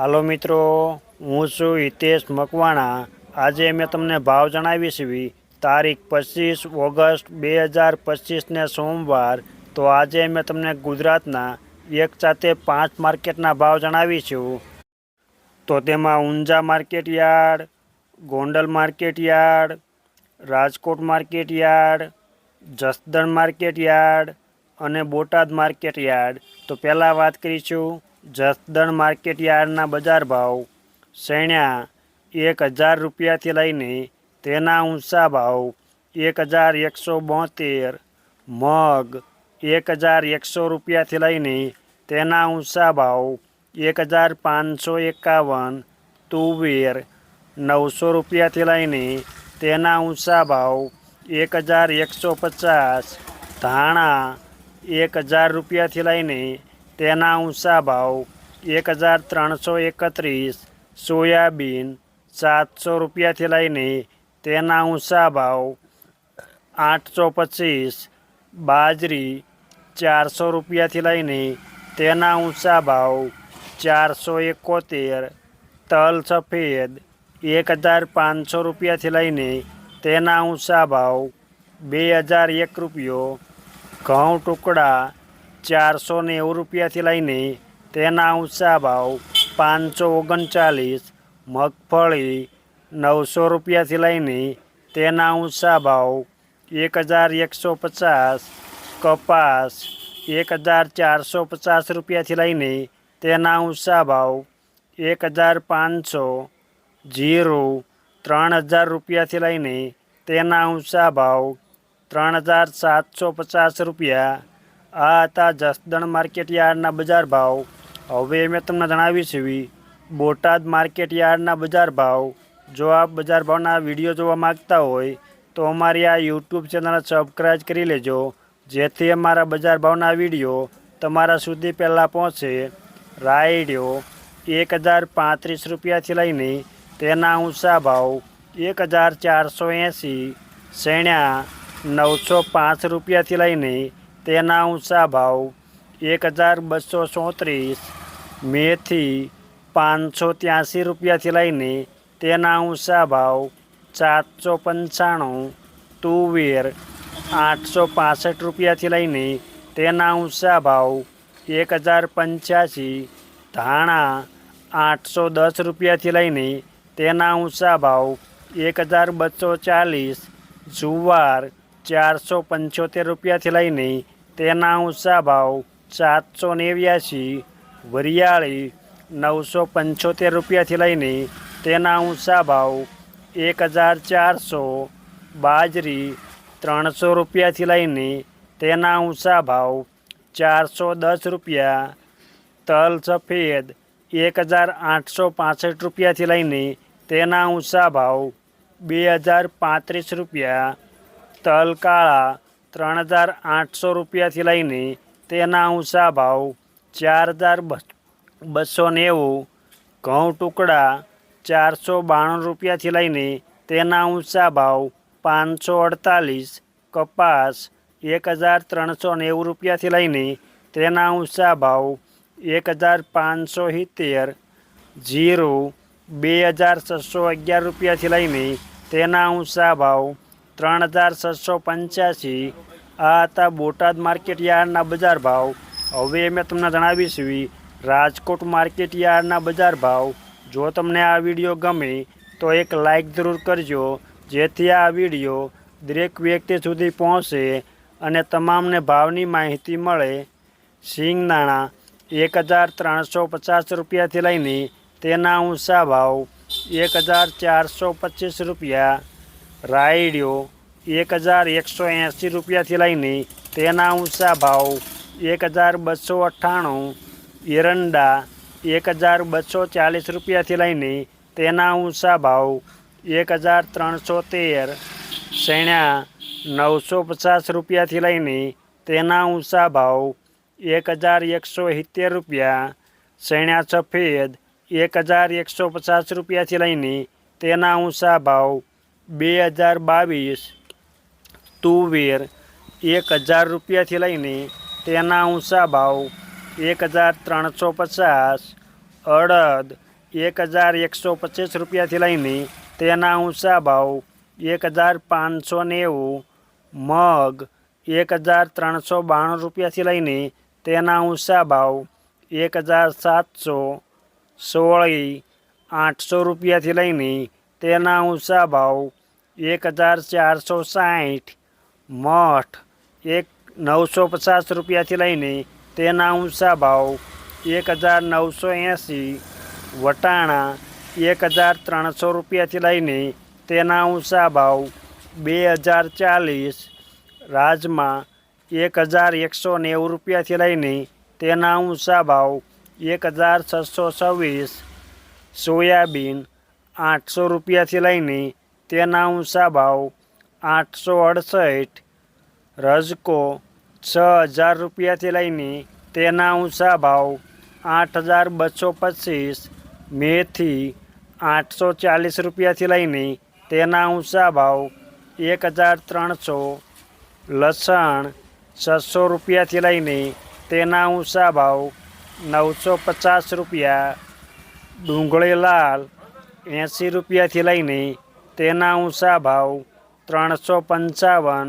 હાલો મિત્રો, હું છું હિતેશ મકવાણા. આજે મેં તમને ભાવ જણાવીશ તારીખ પચીસ ઓગસ્ટ બે હજાર પચીસને સોમવાર. તો આજે મેં તમને ગુજરાતના એક સાથે પાંચ માર્કેટના ભાવ જણાવીશું તો તેમાં Unjha market yard, Gondal market yard, Rajkot market yard, Jasdan market yard અને બોટાદ માર્કેટ યાર્ડ. તો પહેલાં વાત કરીશું જસદણ માર્કેટ યાર્ડના બજાર ભાવ શેણ્યા એક હજાર રૂપિયાથી લઈને તેના ઊંચા ભાવ એક હજાર એકસો બોતેર, મગ એક હજાર એકસો રૂપિયાથી લઈને તેના ઊંચા ભાવ એક હજાર પાંચસો એકાવન, તુવેર નવસો રૂપિયાથી લઈને તેના ઊંચા ભાવ એક હજાર એકસો પચાસ, ધાણા એક હજાર રૂપિયાથી લઈને તેના ઊંચા ભાવ એક હજાર ત્રણસો એકત્રીસ, સોયાબીન સાતસો રૂપિયાથી લઈને તેના ઊંચા ભાવ આઠસો પચીસ, બાજરી ચારસો રૂપિયાથી લઈને તેના ઊંચા ભાવ ચારસો એકોતેર, તલ સફેદ એક હજાર પાંચસો રૂપિયાથી લઈને તેના ઊંચા ભાવ બે હજાર એક રૂપિયો, ઘઉં ટુકડા ચારસો નેવું રૂપિયાથી લઈને તેના ઊંચા ભાવ પાંચસો ઓગણચાલીસ, મગફળી નવસો રૂપિયાથી લઈને તેના ઊંચા ભાવ એક હજાર એકસો પચાસ કપાસ એક હજાર ચારસો પચાસ રૂપિયાથી લઈને તેના ઊંચા ભાવ એક હજાર પાંચસો જીરું ત્રણ હજાર રૂપિયાથી લઈને તેના ઊંચા ભાવ ત્રણ હજાર સાતસો પચાસ રૂપિયા આ હતા જસદણ માર્કેટ યાર્ડના બજાર ભાવ. હવે મેં તમને જણાવી છીએ બોટાદ માર્કેટ યાર્ડના બજાર ભાવ. જો આપ બજાર ભાવના વીડિયો જોવા માગતા હોય, તો અમારી આ યુટ્યુબ ચેનલ સબસ્ક્રાઈબ કરી લેજો, જેથી અમારા બજાર ભાવના વીડિયો તમારા સુધી પહેલાં પહોંચે. રાયડિયો એક હજાર પાંત્રીસ રૂપિયાથી લઈને તેના ઊંચા ભાવ એક હજાર ચારસો એંસી, શેણ્યા નવસો પાંચ રૂપિયાથી લઈને તેના ઊંચા ભાવ એક હજાર બસો ચોત્રીસ. મેથી પાંચસો ત્યાંસી રૂપિયાથી લઈને તેના ઊંચા ભાવ સાતસો પંચાણું. તુવેર આઠસો પાસઠ રૂપિયાથી લઈને તેના ઊંચા ભાવ એક હજાર પંચ્યાસી. ધાણા આઠસો દસ રૂપિયાથી લઈને તેના ઊંચા ભાવ એક હજાર બસો ચાલીસ. જુવાર ચારસો પંચોતેર રૂપિયાથી લઈને તેના ઊંચા ભાવ સાતસો નેવ્યાસી, વરિયાળી નવસો પંચોતેર રૂપિયાથી લઈને તેના ઊંચા ભાવ એક હજાર ચારસો, બાજરી ત્રણસો રૂપિયાથી લઈને તેના ઊંચા ભાવ ચારસો દસ રૂપિયા, તલ સફેદ એક હજાર આઠસો પાસઠ રૂપિયાથી લઈને તેના ઊંચા ભાવ બે હજાર પાંત્રીસ રૂપિયા તલ કાળા ત્રણ હજાર આઠસો રૂપિયાથી લઈને તેના ઊંચા ભાવ ચાર હજાર બસો નેવું, ઘઉં ટુકડા ચારસો બાણું રૂપિયાથી લઈને તેના ઊંચા ભાવ પાંચસો અડતાલીસ, કપાસ એક હજાર ત્રણસો નેવું રૂપિયાથી લઈને તેના ઊંચા ભાવ એક હજાર પાંચસો સિત્તેર, જીરું બે હજાર છસો અગિયાર રૂપિયાથી લઈને તેના ઊંચા ભાવ ત્રણ હજાર છસો પંચ્યાસી. આ હતા બોટાદ માર્કેટ યાર્ડના બજાર ભાવ. હવે મેં તમને જણાવીશ રાજકોટ માર્કેટ યાર્ડના બજાર ભાવ. જો તમને આ વીડિયો ગમે, તો એક લાઇક જરૂર કરજો, જેથી આ વીડિયો દરેક વ્યક્તિ સુધી પહોંચે અને તમામને ભાવની માહિતી મળે. સિંગદાણા એક હજાર ત્રણસો પચાસ રૂપિયાથી લઈને તેના ઊંચા ભાવ, એક હજાર ચારસો પચીસ રૂપિયા. રાયડિયો એક હજાર એકસો એંસી રૂપિયાથી લઈને તેના ઊંચા ભાવ એક હજાર બસો અઠ્ઠાણું, એરંડા એક હજાર બસો ચાલીસ રૂપિયાથી લઈને તેના ઊંચા ભાવ એક હજાર ત્રણસો તેર, શેણ્યા નવસો પચાસ રૂપિયાથી લઈને તેના ઊંચા ભાવ એક હજાર એકસો સિત્તેર રૂપિયા, શેણ્યા સફેદ એક હજાર એકસો પચાસ રૂપિયાથી લઈને તેના ઊંચા ભાવ બે હજાર બાવીસ તુવેર એક હજાર રૂપિયાથી લઈને તેના ઊંચા ભાવ એક હજાર ત્રણસો પચાસ, અડદ એક હજાર એકસો પચીસ રૂપિયાથી લઈને તેના ઊંચા ભાવ એક હજાર પાંચસો નેવું, મગ એક હજાર ત્રણસો બાણું રૂપિયાથી લઈને તેના ઊંચા ભાવ એક હજાર સાતસો, સોળી આઠસો રૂપિયાથી લઈને તેના ઊંચા ભાવ એક હજાર ચારસો સાઠ મઠ એક નવસો પચાસ રૂપિયાથી લઈને તેના ઊંચા ભાવ એક હજાર નવસો એંસી. વટાણા એક હજાર ત્રણસો રૂપિયાથી લઈને તેના ઊંચા ભાવ બે હજાર ચાલીસ. રાજમા એક હજાર એકસો નેવું રૂપિયાથી લઈને તેના ઊંચા ભાવ એક હજાર છસો છવ્વીસ. સોયાબીન આઠસો રૂપિયાથી લઈને તેના ઊંચા ભાવ આઠસો અડસઠ. રજકો છ હજાર રૂપિયાથી લઈને તેના ઊંચા ભાવ આઠ હજાર બસો પચીસ. મેથી આઠસો ચાલીસ રૂપિયાથી લઈને તેના ઊંચા ભાવ એક હજાર ત્રણસો. લસણ છસો રૂપિયાથી લઈને તેના ઊંચા ભાવ નવસો પચાસ રૂપિયા. ડુંગળી લાલ એંસી રૂપિયાથી લઈને તેના ઊંચા ભાવ ત્રણસો પંચાવન,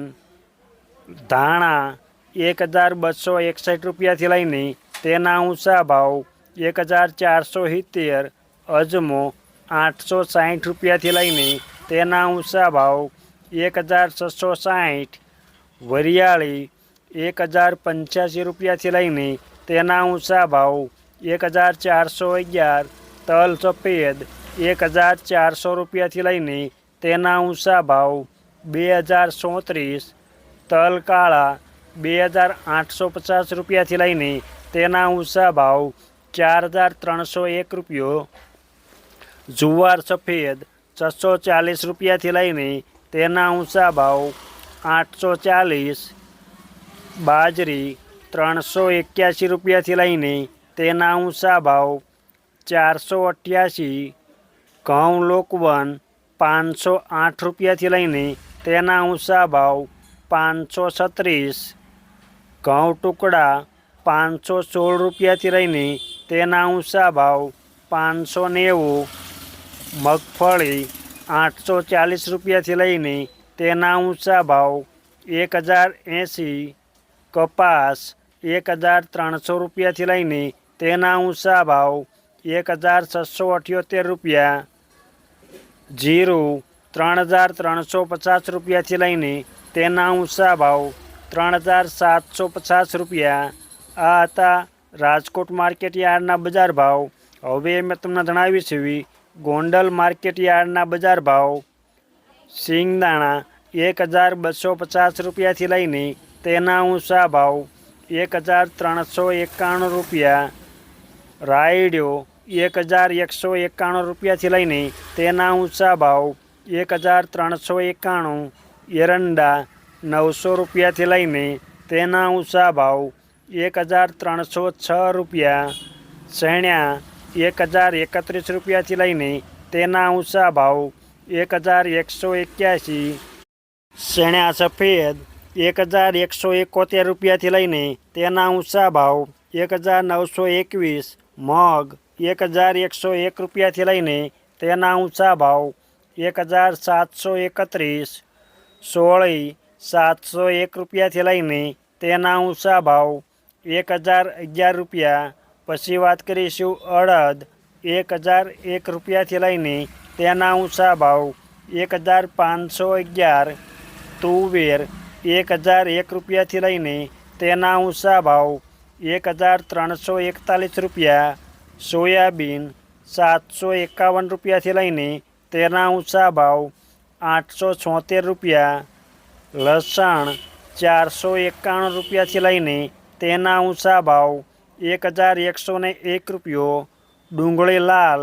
ધાણા એક હજાર બસો એકસઠ રૂપિયાથી લઈને તેના ઊંચા ભાવ એક હજાર ચારસો સિત્તેર, અજમો આઠસો સાઠ રૂપિયાથી લઈને તેના ઊંચા ભાવ એક હજાર છસો સાઠ વરિયાળી એક હજાર પંચ્યાસી રૂપિયાથી લઈને તેના ઊંચા ભાવ એક હજાર ચારસો અગિયાર, તલ સફેદ એક હજાર ચારસો રૂપિયાથી લઈને તેના ઊંચા ભાવ બે હજાર ચોત્રીસ તલ કાળા બે હજાર આઠસો પચાસ રૂપિયાથી લઈને તેના ઊંચા ભાવ ચાર હજાર ત્રણસો એક રૂપિયો, જુવાર સફેદ છસો ચાલીસ રૂપિયાથી લઈને તેના ઊંચા ભાવ આઠસો ચાલીસ, બાજરી ત્રણસો એક્યાસી રૂપિયાથી લઈને તેના ઊંચા ભાવ ચારસો અઠ્યાસી, ઘઉં લોકવન પાંચસો આઠ રૂપિયાથી લઈને તેના ઊંચા ભાવ પાંચસો છત્રીસ, ઘઉં ટુકડા પાંચસો સોળ રૂપિયાથી લઈને તેના ઊંચા ભાવ પાંચસો નેવું, મગફળી આઠસો ચાલીસ રૂપિયાથી લઈને તેના ઊંચા ભાવ એક હજાર એંસી, કપાસ એક હજાર ત્રણસો રૂપિયાથી લઈને તેના ઊંચા ભાવ એક હજાર છસો અઠ્યોતેર રૂપિયા જીરું ત્રણ હજાર ત્રણસો પચાસ રૂપિયાથી લઈને તેના ઊંચા ભાવ ત્રણ હજાર સાતસો પચાસ રૂપિયા. આ હતા રાજકોટ માર્કેટ યાર્ડના બજાર ભાવ. હવે મેં તમને જણાવી છે ગોંડલ માર્કેટ યાર્ડના બજાર ભાવ. સિંગદાણા એક હજાર બસો પચાસ રૂપિયાથી લઈને તેના ઊંચા ભાવ એક હજાર ત્રણસો એકાણું રૂપિયા. રાયડ્યો એક હજાર એકસો એકાણું રૂપિયાથી લઈને તેના ઊંચા ભાવ એક હજાર ત્રણસો એકાણું, એરંડા નવસો રૂપિયાથી લઈને તેના ઊંચા ભાવ એક હજાર ત્રણસો છ રૂપિયા શેણ્યા એક હજાર એકત્રીસ રૂપિયાથી લઈને તેના ઊંચા ભાવ એક હજાર એકસો એક્યાસી શેણ્યા સફેદ એક હજાર એકસો એકોતેર રૂપિયાથી લઈને તેના ઊંચા ભાવ એક હજાર નવસો એકવીસ, મગ એક હજાર એકસો એક રૂપિયાથી લઈને તેના ઊંચા ભાવ એક હજાર સાતસો એકત્રીસ, સોળી સાતસો એક રૂપિયાથી લઈને તેના ઊંચા ભાવ એક હજાર અગિયાર રૂપિયા. પછી વાત કરીશું અડદ, એક હજાર એક રૂપિયાથી લઈને તેના ઊંચા ભાવ એક હજાર પાંચસો અગિયાર. તુવેર, એક હજાર એક રૂપિયાથી લઈને તેના ઊંચા ભાવ એક હજાર ત્રણસો એકતાલીસ રૂપિયા. સોયાબીન સાતસો એકાવન રૂપિયાથી લઈને તેના ઊંચા ભાવ આઠસો છોતેર રૂપિયા, લસણ ચારસો એકાણું રૂપિયાથી લઈને તેના ઊંચા ભાવ એક હજાર એકસો ને એક રૂપિયો, ડુંગળી લાલ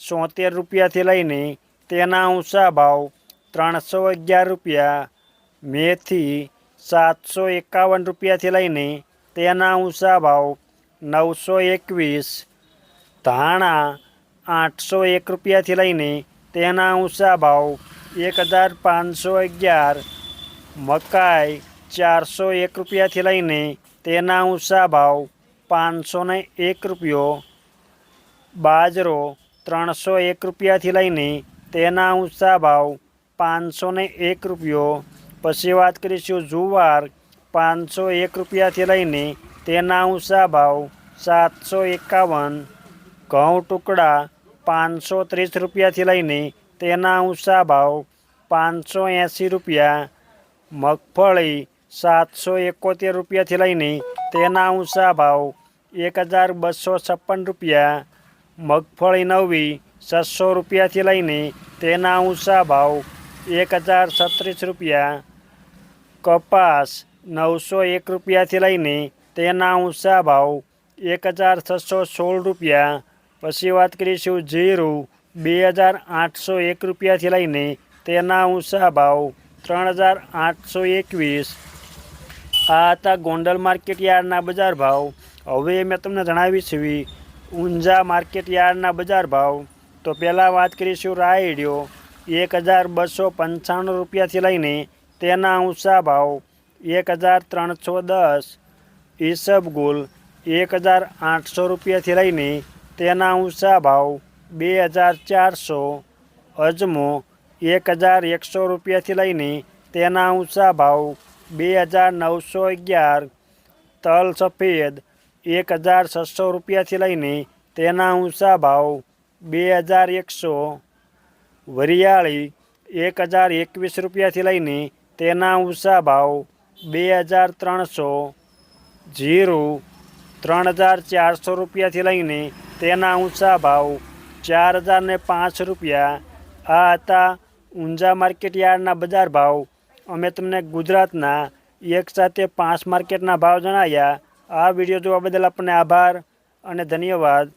સોતેર રૂપિયાથી લઈને તેના ઊંચા ભાવ ત્રણસો અગિયાર રૂપિયા, મેથી સાતસો એકાવન રૂપિયાથી લઈને તેના ઊંચા ભાવ નવસો એકવીસ ધાણા આઠસો એક રૂપિયાથી લઈને તેના ઊંચા ભાવ એક હજાર પાંચસો અગિયાર, મકાઈ ચારસો એક રૂપિયાથી લઈને તેના ઊંચા ભાવ પાંચસો ને એક રૂપિયો, બાજરો ત્રણસો એક રૂપિયાથી લઈને તેના ઊંચા ભાવ પાંચસો ને એક રૂપિયો. પછી વાત કરીશું જુવાર પાંચસો એક રૂપિયાથી લઈને તેના ઊંચા ભાવ સાતસો એકાવન ઘઉં ટુકડા પાંચસો ત્રીસ રૂપિયાથી લઈને તેના ઊંચા ભાવ પાંચસો એંસી રૂપિયા, મગફળી સાતસો એકોતેર રૂપિયાથી લઈને તેના ઊંચા ભાવ એક હજાર બસો છપ્પન રૂપિયા, મગફળી નવી છસો રૂપિયાથી લઈને તેના ઊંચા ભાવ એક હજાર છત્રીસ રૂપિયા, કપાસ નવસો એક રૂપિયાથી લઈને તેના ઊંચા ભાવ એક હજાર છસો સોળ રૂપિયા પછી વાત કરીશું જીરું. બે હજાર આઠસો એક રૂપિયાથી લઈને તેના ઊંચા ભાવ ત્રણ હજાર આઠસો એકવીસ. આ હતા ગોંડલ માર્કેટ યાર્ડના બજાર ભાવ. હવે મેં તમને જણાવી છીએ ઊંઝા માર્કેટ યાર્ડના બજાર ભાવ. તો પહેલાં વાત કરીશું રાયડીઓ. એક હજાર બસો પંચાણું રૂપિયાથી લઈને તેના ઊંચા ભાવ એક હજાર ત્રણસો દસ. ઈસબગુલ એક હજાર આઠસો રૂપિયાથી લઈને તેના ઊંચા ભાવ બે હજાર ચારસો, અજમો એક હજાર એકસો રૂપિયાથી લઈને તેના ઊંચા ભાવ બે હજાર નવસો અગિયાર, તલ સફેદ એક હજાર છસો રૂપિયાથી લઈને તેના ઊંચા ભાવ બે હજાર એકસો, વરિયાળી એક હજાર એકવીસ રૂપિયાથી લઈને તેના ઊંચા ભાવ બે હજાર ત્રણસો, જીરું ત્રણ હજાર ચારસો રૂપિયાથી લઈને તેના ઊંચા ભાવ ચાર હજાર ને પાંચ રૂપિયા. આ હતા ઊંઝા માર્કેટ યાર્ડના બજાર ભાવ. અમે તમને ગુજરાતના એક સાથે પાંચ માર્કેટના ભાવ જણાવ્યા. આ વીડિયો જોવા બદલ આપણને આભાર અને ધન્યવાદ.